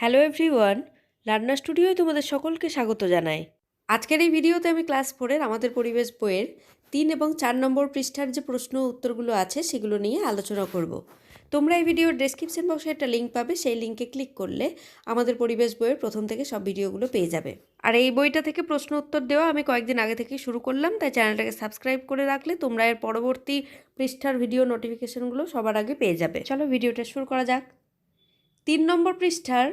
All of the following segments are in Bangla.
হ্যালো এভরিওয়ান রান্না স্টুডিওয় তোমাদের সকলকে স্বাগত জানাই। আজকের এই ভিডিওতে আমি ক্লাস ফোরের আমাদের পরিবেশ বইয়ের তিন এবং চার নম্বর পৃষ্ঠার যে প্রশ্ন উত্তরগুলো আছে সেগুলো নিয়ে আলোচনা করব। তোমরা এই ভিডিওর ডেসক্রিপশন বক্সে একটা লিঙ্ক পাবে, সেই লিঙ্কে ক্লিক করলে আমাদের পরিবেশ বইয়ের প্রথম থেকে সব ভিডিওগুলো পেয়ে যাবে। আর এই বইটা থেকে প্রশ্ন উত্তর দেওয়া আমি কয়েকদিন আগে থেকে শুরু করলাম, তাই চ্যানেলটাকে সাবস্ক্রাইব করে রাখলে তোমরা এর পরবর্তী পৃষ্ঠার ভিডিও নোটিফিকেশনগুলো সবার আগে পেয়ে যাবে। চলো ভিডিওটা শুরু করা যাক। তিন নম্বর পৃষ্ঠার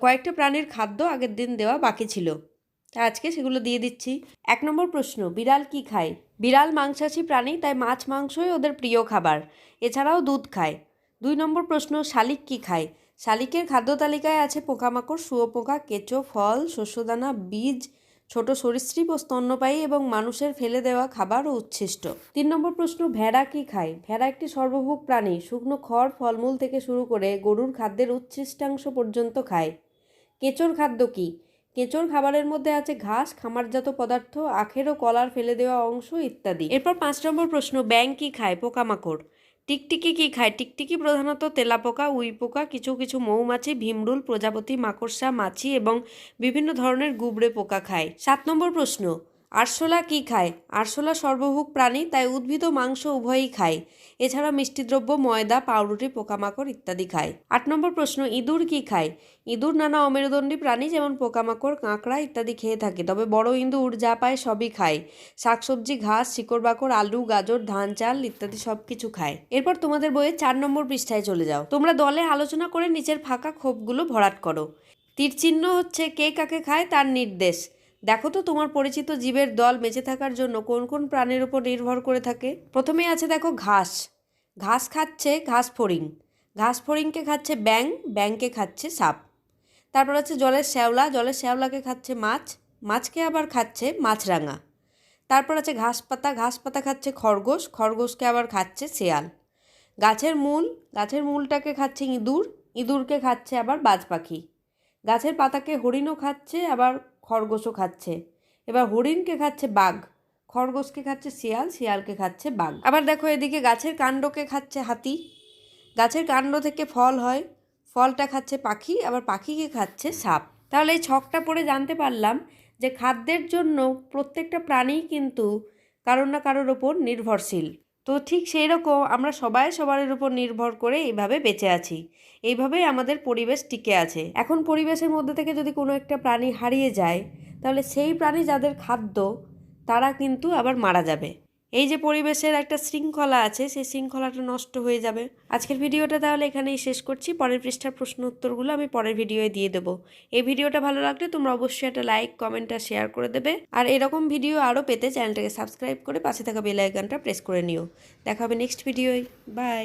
কয়েকটা প্রাণীর খাদ্য আগের দিন দেওয়া বাকি ছিল। তা আজকে সেগুলো দিয়ে দিচ্ছি। এক নম্বর প্রশ্ন, বিড়াল কি খায়? বিড়াল মাংসাশী প্রাণী, তাই মাছ মাংসই ওদের প্রিয় খাবার। এছাড়াও দুধ খায়। দুই নম্বর প্রশ্ন, শালিক কি খায়? শালিকের খাদ্য তালিকায় আছে পোকামাকড়, শুয়োপোকা, কেঁচো, ফল, শস্যদানা, বীজ ছোট সরীসৃপ ও স্তন্যপায়ী এবং মানুষের ফেলে দেওয়া খাবার ও উচ্ছিষ্ট। তিন নম্বর প্রশ্ন, ভেড়া কি খায়? ভেড়া একটি সর্বভোগ প্রাণী। শুকনো খড়, ফলমূল থেকে শুরু করে গরুর খাদ্যের উচ্ছিষ্টাংশ পর্যন্ত খায়। কেঁচোর খাদ্য কি? কেঁচোর খাবারের মধ্যে আছে ঘাস, খামারজাত পদার্থ, আখের ও কলার ফেলে দেওয়া অংশ ইত্যাদি। এরপর পাঁচ নম্বর প্রশ্ন ব্যাং কি খায়? পোকামাকড়। টিকটিকি কি খায়? টিকটিকি প্রধানত তেলাপোকা, উইপোকা, কিছু কিছু মৌমাছি, ভীমরুল, প্রজাপতি, মাকড়সা, মাছি এবং বিভিন্ন ধরনের গুবড়ে পোকা খায়। সাত নম্বর প্রশ্ন আরশোলা কি খায়? আরশোলা সর্বভোগ প্রাণী, তাই উদ্ভিদ ও মাংস উভয়ই খায়। এছাড়া মিষ্টিদ্রব্য ময়দা, পাউরুটি, পোকামাকড় ইত্যাদি খায়। আট নম্বর প্রশ্ন, ইঁদুর কি খায়? ইঁদুর নানা অমেরুদণ্ডী প্রাণী, যেমন পোকামাকড়, কাঁকড়া ইত্যাদি খেয়ে থাকে, তবে বড় ইঁদুর যা পায় সবই খায়। শাকসবজি, ঘাস, শিকড় বাকড় আলু, গাজর, ধান, চাল ইত্যাদি সব কিছু খায়। এরপর তোমাদের বইয়ে চার নম্বর পৃষ্ঠায় চলে যাও। তোমরা দলে আলোচনা করে নিচের ফাঁকা খোপগুলো ভরাট করো। তীর চিহ্ন হচ্ছে কে কাকে খায়, তার নির্দেশ। দেখো তো তোমার পরিচিত জীবের দল বেঁচে থাকার জন্য কোন কোন প্রাণীর উপর নির্ভর করে থাকে। প্রথমেই আছে দেখো ঘাস। ঘাস খাচ্ছে ঘাস ফড়িং। ঘাস ফড়িংকে খাচ্ছে ব্যাং ব্যাংকে খাচ্ছে সাপ। তারপর আছে জলের শ্যাওলা। জলের শ্যাওলাকে খাচ্ছে মাছ। মাছকে আবার খাচ্ছে মাছরাঙা। তারপর আছে ঘাস পাতা। ঘাস পাতা খাচ্ছে খরগোশ। খরগোশকে আবার খাচ্ছে শেয়াল। গাছের মূল। গাছের মূলটাকে খাচ্ছে ইঁদুর। ইঁদুরকে খাচ্ছে আবার বাজ পাখি। গাছের পাতাকে হরিণও খাচ্ছে, আবার খরগোশও খাচ্ছে। এবার হরিণকে খাচ্ছে বাঘ, খরগোশকে খাচ্ছে শিয়াল, শিয়ালকে খাচ্ছে বাঘ। আবার দেখো এদিকে গাছের কাণ্ডকে খাচ্ছে হাতি। গাছের কাণ্ড থেকে ফল হয়, ফলটা খাচ্ছে পাখি, আবার পাখিকে খাচ্ছে সাপ। তাহলে এই ছকটা পড়ে জানতে পারলাম যে খাদ্যের জন্য প্রত্যেকটা প্রাণীই কিন্তু কারোর না কারোর ওপর নির্ভরশীল। তো ঠিক সেই রকম আমরা সবাই সবার উপর নির্ভর করে এইভাবে বেঁচে আছি। এইভাবেই আমাদের পরিবেশ টিকে আছে। এখন পরিবেশের মধ্যে থেকে যদি কোনো একটা প্রাণী হারিয়ে যায়, তাহলে সেই প্রাণী যাদের খাদ্য, তারা কিন্তু আবার মারা যাবে। এই যে পরিবেশের একটা শৃঙ্খলা আছে, সেই শৃঙ্খলাটা নষ্ট হয়ে যাবে। আজকের ভিডিওটা তাহলে এখানেই শেষ করছি। পরের পৃষ্ঠার প্রশ্ন উত্তরগুলো আমি পরের ভিডিওয়ে দিয়ে দেবো। এই ভিডিওটা ভালো লাগলে তোমরা অবশ্যই একটা লাইক, কমেন্ট আর শেয়ার করে দেবে। আর এরকম ভিডিও আরও পেতে চ্যানেলটাকে সাবস্ক্রাইব করে পাশে থাকা বেল আইকনটা প্রেস করে নিও। দেখা হবে নেক্সট ভিডিওয়। বাই।